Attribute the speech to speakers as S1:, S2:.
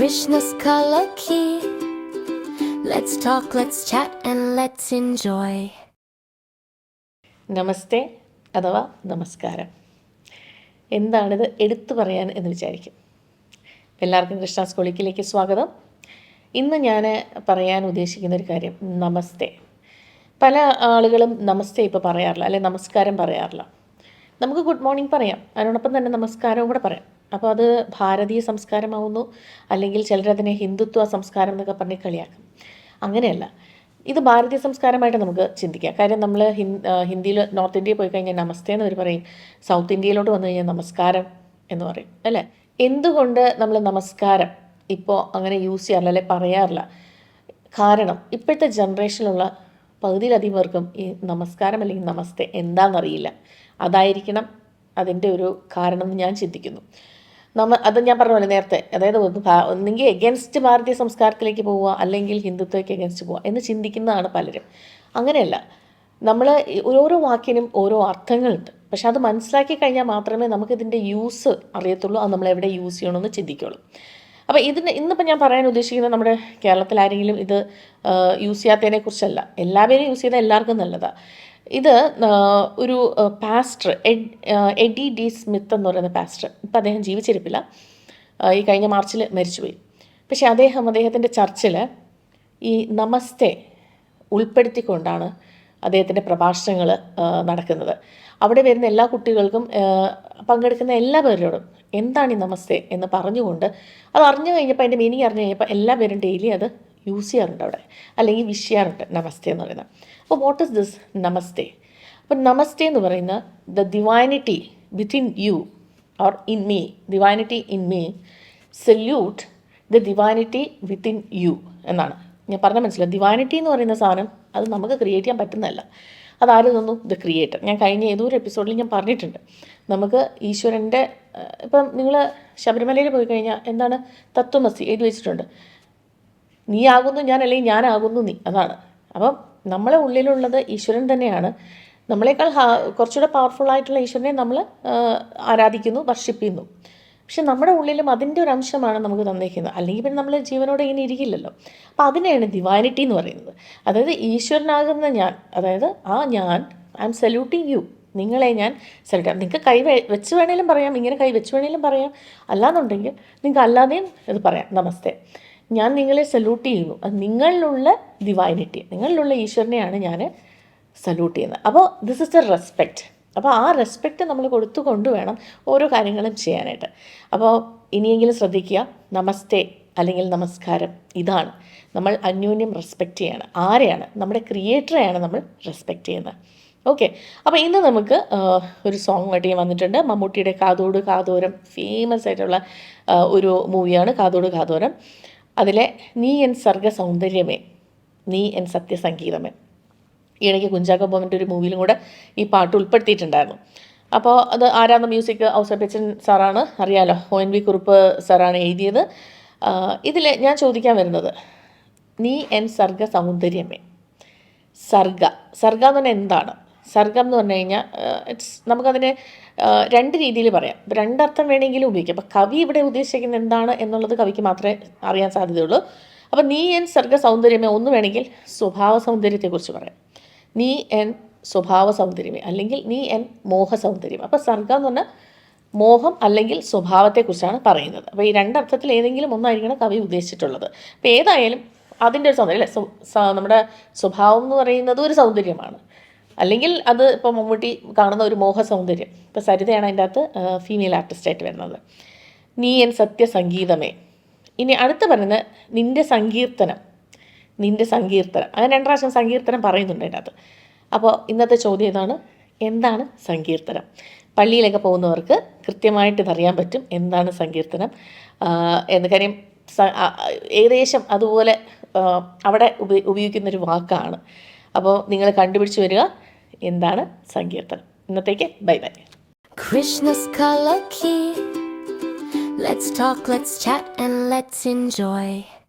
S1: Krishna's color key. Let's talk, let's chat, and let's enjoy.
S2: നമസ്തേ അഥവാ നമസ്കാരം. എന്താണിത് എടുത്തു പറയാൻ എന്ന് വിചാരിക്കും. എല്ലാവർക്കും കൃഷ്ണ സ്കൂളിക്കിലേക്ക് സ്വാഗതം. ഇന്ന് ഞാൻ പറയാൻ ഉദ്ദേശിക്കുന്ന ഒരു കാര്യം നമസ്തേ. പല ആളുകളും നമസ്തേ ഇപ്പോൾ പറയാറില്ല അല്ലെ നമസ്കാരം പറയാറില്ല. നമുക്ക് ഗുഡ് മോർണിംഗ് പറയാം. അതിനോടൊപ്പം തന്നെ നമസ്കാരവും കൂടെ പറയാം. അപ്പോൾ അത് ഭാരതീയ സംസ്കാരമാവുന്നു. അല്ലെങ്കിൽ ചിലരതിനെ ഹിന്ദുത്വ സംസ്കാരം എന്നൊക്കെ പറഞ്ഞ് കളിയാക്കും. അങ്ങനെയല്ല. ഇത് ഭാരതീയ സംസ്കാരമായിട്ട് നമുക്ക് ചിന്തിക്കാം. കാര്യം നമ്മൾ ഹിന്ദിയിൽ നോർത്ത് ഇന്ത്യയിൽ പോയി കഴിഞ്ഞാൽ നമസ്തേ എന്ന് അവർ പറയും. സൗത്ത് ഇന്ത്യയിലോട്ട് വന്നു കഴിഞ്ഞാൽ നമസ്കാരം എന്ന് പറയും. അല്ലേ? എന്തുകൊണ്ട് നമ്മൾ നമസ്കാരം ഇപ്പോൾ അങ്ങനെ യൂസ് ചെയ്യാറില്ല അല്ലെ പറയാറില്ല? കാരണം ഇപ്പോഴത്തെ ജനറേഷനിലുള്ള പകുതിയിലധികം പേർക്കും ഈ നമസ്കാരം അല്ലെങ്കിൽ നമസ്തേ എന്താണെന്നറിയില്ല അതായിരിക്കണം അതിന്റെ ഒരു കാരണം എന്ന് ഞാൻ ചിന്തിക്കുന്നു. നമ്മ അത് ഞാൻ പറഞ്ഞ നേരത്തെ അതായത് ഒന്നെങ്കിൽ എഗൻസ്റ്റ് ഭാരതീയ സംസ്കാരത്തിലേക്ക് പോവുക അല്ലെങ്കിൽ ഹിന്ദുത്വയ്ക്ക് എഗൻസ്റ്റ് പോവുക എന്ന് ചിന്തിക്കുന്നതാണ് പലരും. അങ്ങനെയല്ല. നമ്മൾ ഓരോ വാക്കിനും ഓരോ അർത്ഥങ്ങളുണ്ട്. പക്ഷെ അത് മനസ്സിലാക്കി കഴിഞ്ഞാൽ മാത്രമേ നമുക്കിതിന്റെ യൂസ് അറിയത്തുള്ളൂ. അത് നമ്മൾ എവിടെ യൂസ് ചെയ്യണമെന്ന് ചിന്തിക്കുള്ളൂ. അപ്പോൾ ഇതിന് ഇന്നിപ്പോൾ ഞാൻ പറയാൻ ഉദ്ദേശിക്കുന്നത് നമ്മുടെ കേരളത്തിൽ ആരെങ്കിലും ഇത് യൂസ് ചെയ്യാത്തതിനെ കുറിച്ചല്ല എല്ലാവരും യൂസ് ചെയ്താൽ എല്ലാവർക്കും നല്ലതാണ് ഇത് ഒരു പാസ്റ്റർ എഡി ഡി സ്മിത്ത് എന്ന് പറയുന്ന പാസ്റ്റർ ഇപ്പം അദ്ദേഹം ജീവിച്ചിരിപ്പില്ല. ഈ കഴിഞ്ഞ മാർച്ചിൽ മരിച്ചുപോയി. പക്ഷേ അദ്ദേഹം അദ്ദേഹത്തിന്റെ ചർച്ചിൽ ഈ നമസ്തേ ഉൾപ്പെടുത്തിക്കൊണ്ടാണ് അദ്ദേഹത്തിന്റെ പ്രഭാഷണങ്ങൾ നടക്കുന്നത്. അവിടെ വരുന്ന എല്ലാ കുട്ടികൾക്കും പങ്കെടുക്കുന്ന എല്ലാ പേരോടും എന്താണ് ഈ നമസ്തേ എന്ന് പറഞ്ഞുകൊണ്ട് അത് അറിഞ്ഞു കഴിഞ്ഞപ്പോൾ അതിന്റെ മീനിങ് അറിഞ്ഞു കഴിഞ്ഞപ്പോൾ എല്ലാ പേരും ഡെയിലി അത് യൂസ് ചെയ്യാറുണ്ട് അവിടെ. അല്ലെങ്കിൽ വിഷ് ചെയ്യാറുണ്ട്. നമസ്തേ എന്ന് പറയുന്നത്. അപ്പോൾ വാട്ട് ഇസ് ദിസ് നമസ്തേ അപ്പോൾ നമസ്തേ എന്ന് പറയുന്ന the divinity within you or in me divinity in me salute the divinity within you എന്നാണ്. ഞാൻ പറഞ്ഞ മനസ്സിലായി? ഡിവൈനിറ്റി എന്ന് പറയുന്ന സാധനം അത് നമുക്ക് ക്രിയേറ്റ് ചെയ്യാൻ പറ്റുന്നതല്ല. അതാര് തന്നു? ദ ക്രിയേറ്റർ ഞാൻ കഴിഞ്ഞ ഏതൊരു എപ്പിസോഡിൽ ഞാൻ പറഞ്ഞിട്ടുണ്ട്. നമുക്ക് ഈശ്വരന്റെ ഇപ്പം നിങ്ങൾ ശബരിമലയിൽ പോയി കഴിഞ്ഞാൽ എന്താണ്? തത്വമസി എഴുതി വെച്ചിട്ടുണ്ട്. നീ ആകുന്നു ഞാൻ അല്ലെങ്കിൽ ഞാനാകുന്നു നീ. അതാണ്. അപ്പം നമ്മളെ ഉള്ളിലുള്ളത് ഈശ്വരൻ തന്നെയാണ്. നമ്മളെക്കാൾ കുറച്ചുകൂടെ പവർഫുൾ ആയിട്ടുള്ള ഈശ്വരനെ നമ്മൾ ആരാധിക്കുന്നു വർഷിപ്പിക്കുന്നു. പക്ഷെ നമ്മുടെ ഉള്ളിലും അതിന്റെ ഒരു അംശമാണ് നമുക്ക് തന്നേക്കുന്നത് അല്ലെങ്കിൽ പിന്നെ നമ്മൾ ജീവനോടെ ഇങ്ങനെ ഇരിക്കില്ലല്ലോ. അപ്പോൾ അതിനെയാണ് ഡിവൈനിറ്റി എന്ന് പറയുന്നത്. അതായത് ഈശ്വരനാകുന്ന ഞാൻ അതായത് ആ ഞാൻ ഐ എം സല്യൂട്ടിങ് യു നിങ്ങളെ ഞാൻ സെലക്ട് നിങ്ങൾക്ക് കൈ വെച്ച് വേണേലും പറയാം ഇങ്ങനെ കൈ വെച്ച് വേണേലും പറയാം. അല്ലാന്നുണ്ടെങ്കിൽ നിങ്ങൾക്ക് അല്ലാതെയും ഇത് പറയാം. നമസ്തേ. ഞാൻ നിങ്ങളെ സല്യൂട്ട് ചെയ്യുന്നു. അത് നിങ്ങളിലുള്ള ഡിവൈനിറ്റി നിങ്ങളിലുള്ള ഈശ്വരനെയാണ് ഞാൻ സല്യൂട്ട് ചെയ്യുന്നത്. അപ്പോൾ ദിസ് ഇസ് എ റെസ്പെക്റ്റ് അപ്പോൾ ആ റെസ്പെക്റ്റ് നമ്മൾ കൊടുത്തുകൊണ്ട് വേണം ഓരോ കാര്യങ്ങളും ചെയ്യാനായിട്ട്. അപ്പോൾ ഇനിയെങ്കിലും ശ്രദ്ധിക്കുക നമസ്തേ അല്ലെങ്കിൽ നമസ്കാരം ഇതാണ്. നമ്മൾ അന്യോന്യം റെസ്പെക്റ്റ് ചെയ്യണം. ആരെയാണ്? നമ്മുടെ ക്രിയേറ്ററെയാണ് നമ്മൾ റെസ്പെക്റ്റ് ചെയ്യുന്നത്. ഓക്കെ അപ്പോൾ ഇന്ന് നമുക്ക് ഒരു സോങ് വട്ടിയും വന്നിട്ടുണ്ട്. മമ്മൂട്ടിയുടെ കാതോട് കാതോരം ഫേമസ് ആയിട്ടുള്ള ഒരു മൂവിയാണ് കാതോട് കാതോരം. അതിലെ നീ എൻ സർഗ സൗന്ദര്യമേ നീ എൻ സത്യസംഗീതമേ. ഈ ഇടയ്ക്ക് കുഞ്ചാക്കോ ബോമന്റെ ഒരു മൂവിയിലും കൂടെ ഈ പാട്ട് ഉൾപ്പെടുത്തിയിട്ടുണ്ടായിരുന്നു. അപ്പോൾ അത് ആരാന്ന് മ്യൂസിക് ഔസപ്പച്ചൻ സാറാണ് അറിയാലോ ഒ എൻ വി കുറുപ്പ് സാറാണ് എഴുതിയത്. ഇതിൽ ഞാൻ ചോദിക്കാൻ വരുന്നത് നീ എൻ സർഗ സൗന്ദര്യമേ സർഗ സർഗ എന്ന് പറഞ്ഞാൽ എന്താണ്? സർഗം എന്ന് പറഞ്ഞു കഴിഞ്ഞാൽ ഇറ്റ്സ് നമുക്കതിനെ രണ്ട് രീതിയിൽ പറയാം. രണ്ടർത്ഥം വേണമെങ്കിലും ഉപയോഗിക്കാം. അപ്പം കവി ഇവിടെ ഉദ്ദേശിക്കുന്നത് എന്താണ് എന്നുള്ളത് കവിക്ക് മാത്രമേ അറിയാൻ സാധ്യതയുള്ളൂ. അപ്പം നീ എൻ സർഗ സൗന്ദര്യമേ ഒന്ന് വേണമെങ്കിൽ സ്വഭാവ സൗന്ദര്യത്തെക്കുറിച്ച് പറയാം. നീ എൻ സ്വഭാവ സൗന്ദര്യമേ അല്ലെങ്കിൽ നീ എൻ മോഹ സൗന്ദര്യം അപ്പോൾ സർഗ എന്ന് പറഞ്ഞാൽ മോഹം അല്ലെങ്കിൽ സ്വഭാവത്തെക്കുറിച്ചാണ് പറയുന്നത്. അപ്പോൾ ഈ രണ്ടർത്ഥത്തിൽ ഏതെങ്കിലും ഒന്നായിരിക്കണം കവി ഉദ്ദേശിച്ചിട്ടുള്ളത്. അപ്പോൾ ഏതായാലും അതിന്റെ ഒരു സൗന്ദര്യം അല്ലേ? നമ്മുടെ സ്വഭാവം എന്ന് പറയുന്നത് ഒരു സൗന്ദര്യമാണ്. അല്ലെങ്കിൽ അത് ഇപ്പോൾ മമ്മൂട്ടി കാണുന്ന ഒരു മോഹ സൗന്ദര്യം. ഇപ്പോൾ സരിതയാണ് അതിന്റെ അകത്ത് ഫീമെയിൽ ആർട്ടിസ്റ്റായിട്ട് വരുന്നത്. നീ എൻ സത്യസംഗീതമേ. ഇനി അടുത്ത് പറയുന്നത് നിന്റെ സങ്കീർത്തനം. നിന്റെ സങ്കീർത്തനം. അങ്ങനെ രണ്ട് പ്രാവശ്യം സങ്കീർത്തനം പറയുന്നുണ്ട് അതിന്റെ അകത്ത് അപ്പോൾ ഇന്നത്തെ ചോദ്യം ഇതാണ്. എന്താണ് സങ്കീർത്തനം? പള്ളിയിലൊക്കെ പോകുന്നവർക്ക് കൃത്യമായിട്ട് ഇതറിയാൻ പറ്റും എന്താണ് സങ്കീർത്തനം. എന്ന കാര്യം ഏകദേശം അതുപോലെ അവിടെ ഉപയോഗിക്കുന്നൊരു വാക്കാണ്. അപ്പോൾ നിങ്ങൾ കണ്ടുപിടിച്ച് വരിക. എന്താണ് സങ്കീർത്തനം. ഇന്നത്തേക്ക് ബൈ ബൈ.
S1: കൃഷ്ണസ് കലക്കി Let's talk, let's chat, and let's enjoy.